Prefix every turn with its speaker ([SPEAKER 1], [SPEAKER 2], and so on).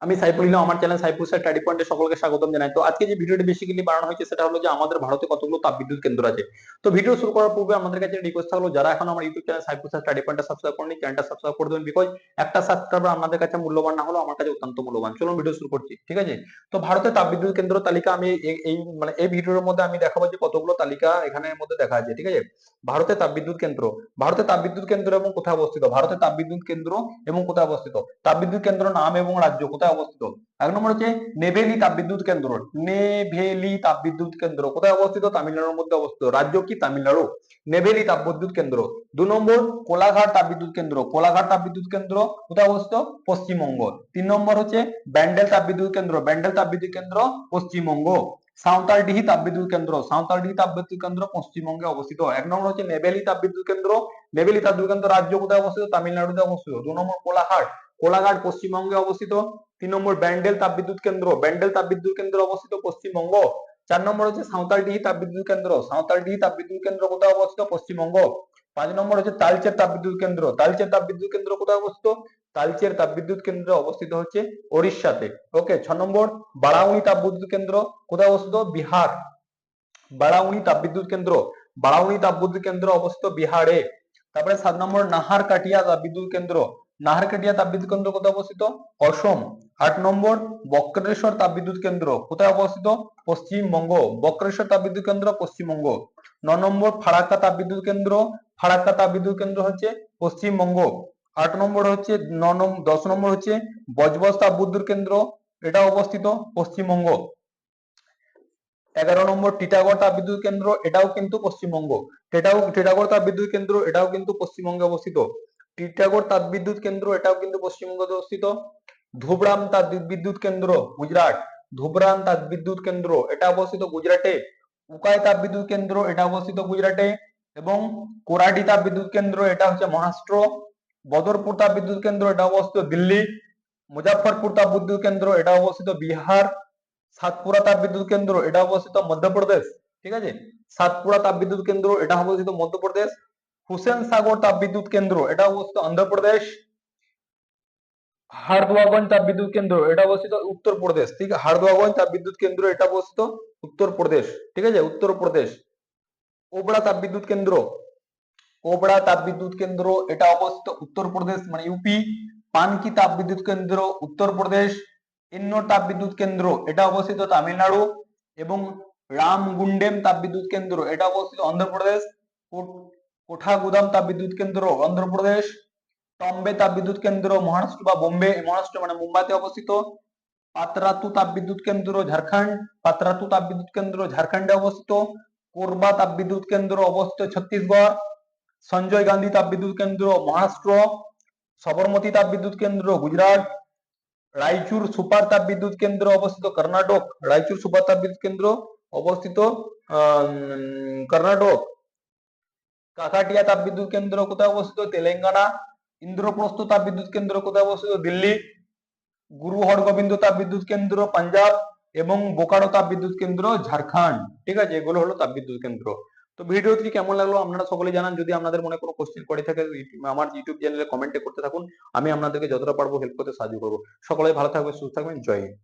[SPEAKER 1] আমি সাইফুল ইসলাম, আমার channel Saiful sir study পয়েন্টে সকলকে স্বাগতম জানাই। তো আজকে যে ভিডিওটি বেসিক্যালি বানানো হয়েছে, সেটা হলো যে আমাদের ভারতে কতগুলো তাপবিদ্যুৎ কেন্দ্র আছে। তো ভিডিও শুরু করার পূর্বে আমাদের কাছে রিকোয়েস্ট থাকল, যারা এখন আমার YouTube channel Saiful sir study পয়েন্টে সাবস্ক্রাইব করেনি চ্যানেলটা সাবস্ক্রাইব করে দেবেন বিকজ একটা সাবস্ক্রাইবার আপনাদের কাছে মূল্যবান না হলো আমার কাছে অত্যন্ত মূল্যবান। চলুন ভিডিও শুরু করছি, ঠিক আছে? তো ভারতের তাপবিদ্যুৎ কেন্দ্র তালিকা আমি এই- এই মানে এই ভিডিওর মধ্যে আমি দেখাবো যে কতগুলো তালিকা এখানের মধ্যে দেখা আছে, ঠিক আছে? ভারতের তাপবিদ্যুৎ কেন্দ্র ভারতের তাপবিদ্যুৎ কেন্দ্র এবং কোথায় অবস্থিত? ভারতের তাপবিদ্যুৎ কেন্দ্র এবং কোথায় অবস্থিত? তাপবিদ্যুৎ কেন্দ্র নাম এবং রাজ্য কোথায় অবস্থিত? এক নম্বর হচ্ছে নেভেলি তাপবিদ্যুৎ কেন্দ্র। নেভেলি তাপবিদ্যুৎ কেন্দ্র কোথায় অবস্থিত? তামিলনাড়ুর মধ্যে অবস্থিত। রাজ্য কি? তামিলনাড়ু। নেভেলি তাপবিদ্যুৎ কেন্দ্র। দু নম্বর, কোলাঘাট তাপবিদ্যুৎ কেন্দ্র। কোলাঘাট তাপবিদ্যুৎ কেন্দ্র কোথায় অবস্থিত? পশ্চিমবঙ্গ। তিন নম্বর হচ্ছে ব্যান্ডেল তাপবিদ্যুৎ কেন্দ্র। ব্যান্ডেল তাপবিদ্যুৎ কেন্দ্র পশ্চিমবঙ্গ। সাঁওতালডিহি তাপবিদ্যুৎ কেন্দ্র। সাঁওতালডিহি তাপবিদ্যুৎ কেন্দ্র পশ্চিমবঙ্গে অবস্থিত। এক নম্বর হচ্ছে নেভেলি তাপবিদ্যুৎ কেন্দ্র। নেভেলি তাপবিদ্যুৎ কেন্দ্র রাজ্য কোথায় অবস্থিত? তামিলনাড়ুতে অবস্থিত। দু নম্বর, কোলাঘাট। কোলাঘাট পশ্চিমবঙ্গে অবস্থিত। তিন নম্বর ব্যান্ডেল তাপবিদ্যুৎ কেন্দ্র। ব্যান্ডেল তাপবিদ্যুৎ কেন্দ্র অবস্থিত পশ্চিমবঙ্গ। চার নম্বর হচ্ছে সাঁওতালডিহি তাপবিদ্যুৎ কেন্দ্র। সাঁওতালডিহি তাপবিদ্যুৎ কেন্দ্র কোথায় অবস্থিত? পশ্চিমবঙ্গ। পাঁচ নম্বর হচ্ছে তালচের তাপবিদ্যুৎ কেন্দ্র। তালচের তাপবিদ্যুৎ কেন্দ্র কোথায় অবস্থিত? তালচের তাপবিদ্যুৎ কেন্দ্র অবস্থিত হচ্ছে ওড়িশাতে। ওকে, ছ নম্বর বারাউনি তাপবিদ্যুৎ কেন্দ্র কোথায় অবস্থিত? বিহার। বারাউনি তাপবিদ্যুৎ কেন্দ্র। বারাউনি তাপবিদ্যুৎ কেন্দ্র অবস্থিত বিহারে। তারপরে সাত নম্বর নাহার কাটিয়া তাপবিদ্যুৎ কেন্দ্র। নাহারকাটিয়া তাপবিদ্যুৎ কেন্দ্র কোথায় অবস্থিত? অসম। আট নম্বর, বক্রেশ্বর তাপবিদ্যুৎ কেন্দ্র কোথায় অবস্থিত? পশ্চিমবঙ্গ। বক্রেশ্বর তাপবিদ্যুৎ কেন্দ্র পশ্চিমবঙ্গ। ন নম্বর, ফারাক্কা তাপবিদ্যুৎ কেন্দ্র ফারাক্কা তাপবিদ্যুৎ কেন্দ্র হচ্ছে পশ্চিমবঙ্গ। আট নম্বর হচ্ছে ন নম্বর দশ নম্বর হচ্ছে বজবজ তাপবিদ্যুৎ কেন্দ্র এটা অবস্থিত পশ্চিমবঙ্গ। এগারো নম্বর, টিটাগড় তাপবিদ্যুৎ কেন্দ্র এটাও কিন্তু পশ্চিমবঙ্গ। এটাও টিটাগড় তাপবিদ্যুৎ কেন্দ্র এটাও কিন্তু পশ্চিমবঙ্গে অবস্থিত। টিটাগড় তাপবিদ্যুৎ কেন্দ্র, এটাও কিন্তু পশ্চিমবঙ্গে অবস্থিত। ধুবরাম তাপবিদ্যুৎ কেন্দ্র, গুজরাট। ধুবরাম তাপবিদ্যুৎ কেন্দ্র, এটা অবস্থিত গুজরাটে। উকাই তাপবিদ্যুৎ কেন্দ্র, এটা অবস্থিত গুজরাটে। এবং কোরাডি তাপবিদ্যুৎ কেন্দ্র, এটা হচ্ছে মহারাষ্ট্র। বদরপুর তাপবিদ্যুৎ কেন্দ্র, এটা অবস্থিত দিল্লি। মুজাফরপুর তাপবিদ্যুৎ কেন্দ্র, এটা অবস্থিত বিহার। সাতপুরা তাপবিদ্যুৎ কেন্দ্র, এটা অবস্থিত মধ্যপ্রদেশ। ঠিক আছে? সাতপুরা তাপবিদ্যুৎ কেন্দ্র, এটা অবস্থিত মধ্যপ্রদেশ। হুসেন সাগর তাপবিদ্যুৎ কেন্দ্র, এটা অবস্থিত অন্ধ্রপ্রদেশ। হারদুয়াগঞ্জ তাপবিদ্যুৎ কেন্দ্র, এটা অবস্থিত উত্তরপ্রদেশ। ঠিক আছে হারদুয়াগঞ্জ তাপবিদ্যুৎ কেন্দ্র, এটা অবস্থিত উত্তরপ্রদেশ। ঠিক আছে, উত্তরপ্রদেশ। ওবড়া তাপবিদ্যুৎ কেন্দ্র। ওবড়া তাপবিদ্যুৎ কেন্দ্র, এটা অবস্থিত উত্তরপ্রদেশ মানে ইউপি পানকি তাপবিদ্যুৎ কেন্দ্র, উত্তরপ্রদেশ। ইন্নোর তাপবিদ্যুৎ কেন্দ্র, এটা অবস্থিত তামিলনাড়ু। এবং রামগুন্ডেম তাপবিদ্যুৎ কেন্দ্র, এটা অবস্থিত অন্ধ্রপ্রদেশ। কোট- কোঠাগুদাম তাপবিদ্যুৎ কেন্দ্র অন্ধ্রপ্রদেশ টম্বে তাপবিদ্যুৎ কেন্দ্র মহারাষ্ট্র বা বোম্বে মহারাষ্ট্র মানে মুম্বাইতে অবস্থিত পাতরাতু তাপবিদ্যুৎ কেন্দ্র ঝাড়খণ্ড পাতরাতু তাপবিদ্যুৎ কেন্দ্র ঝাড়খণ্ডে অবস্থিত কোরবা তাপবিদ্যুৎ কেন্দ্র অবস্থিত ছত্তিশগড় সঞ্জয় গান্ধী তাপবিদ্যুৎ কেন্দ্র মহারাষ্ট্র সবরমতী তাপবিদ্যুৎ কেন্দ্র গুজরাট রায়চুর সুপার তাপবিদ্যুৎ কেন্দ্র অবস্থিত কর্ণাটক রায়চুর সুপার তাপবিদ্যুৎ কেন্দ্র অবস্থিত আহ, উম, কর্ণাটক কাকাটিয়া তাপবিদ্যুৎ কেন্দ্র কোথায় অবস্থিত? তেলেঙ্গানা। ইন্দ্রপ্রস্থ তাপবিদ্যুৎ কেন্দ্র কোথায় অবস্থিত? দিল্লি। গুরু হরগোবিন্দ তাপবিদ্যুৎ কেন্দ্র, পাঞ্জাব। এবং বোকারো তাপবিদ্যুৎ কেন্দ্র, ঝাড়খণ্ড। ঠিক আছে? এগুলো হলো তাপবিদ্যুৎ কেন্দ্র। তো ভিডিওটি কেমন লাগল আপনারা সকলে জানান। যদি আপনাদের মনে কোনো কোশ্চেন করে থাকে আমার ইউটিউব চ্যানেলে কমেন্টে করতে থাকুন। আমি আপনাদেরকে যতটা পারব হেল্প করতে সাহায্য করব। সকলে ভালো থাকবেন, সুস্থ থাকবেন। জয় হিন্দ।